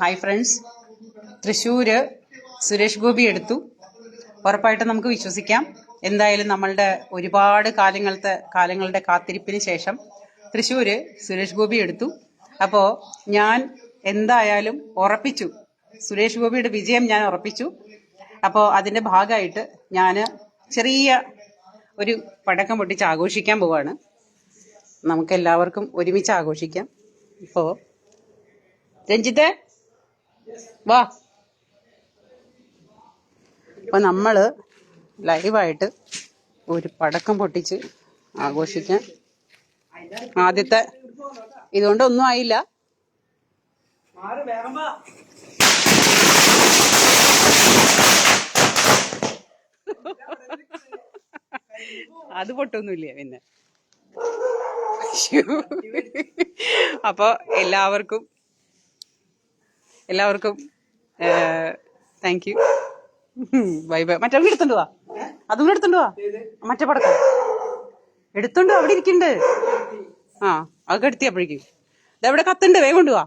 Hi friends. Thrissur Suresh Gopi എടുത്തു. ഉറപ്പായിട്ടും നമുക്ക് വിശ്വസിക്കാം. എന്തായാലും നമ്മളുടെ ഒരുപാട് കാലങ്ങളത്തെ കാലങ്ങളുടെ കാത്തിരിപ്പിന് ശേഷം തൃശ്ശൂര് സുരേഷ് ഗോപി എടുത്തു. അപ്പോൾ ഞാൻ എന്തായാലും ഉറപ്പിച്ചു. സുരേഷ് ഗോപിയുടെ വിജയം ഞാൻ ഉറപ്പിച്ചു. അപ്പോൾ അതിന്റെ ഭാഗമായിട്ട് ഞാൻ ചെറിയ ഒരു പടക്കം പൊട്ടിച്ച് ആഘോഷിക്കാൻ പോവാണ്. നമുക്ക് എല്ലാവർക്കും ഒരുമിച്ച് ആഘോഷിക്കാം. ഇപ്പോ രഞ്ജിത്തെ? വാ. അപ്പൊ നമ്മൾ ലൈവായിട്ട് ഒരു പടക്കം പൊട്ടിച്ച് ആഘോഷിക്കാൻ ആദ്യത്തെ ഇതുകൊണ്ടൊന്നും ആയില്ല. അത് പൊട്ടൊന്നുമില്ല പിന്നെ. അപ്പൊ എല്ലാവർക്കും എല്ലാവർക്കും താങ്ക് യു ബൈ ബൈ. മറ്റേ അവിടെ വാ. അതും എടുത്തുണ്ടോ മറ്റേ പടക്കം. എടുത്തുണ്ടോ അവിടെ ഇരിക്കുന്നുണ്ട്. ആ അത് കെടുത്തി അപ്പോഴേക്കും ഇതെവിടെ കത്തുണ്ട് വേഗം കൊണ്ടുവാ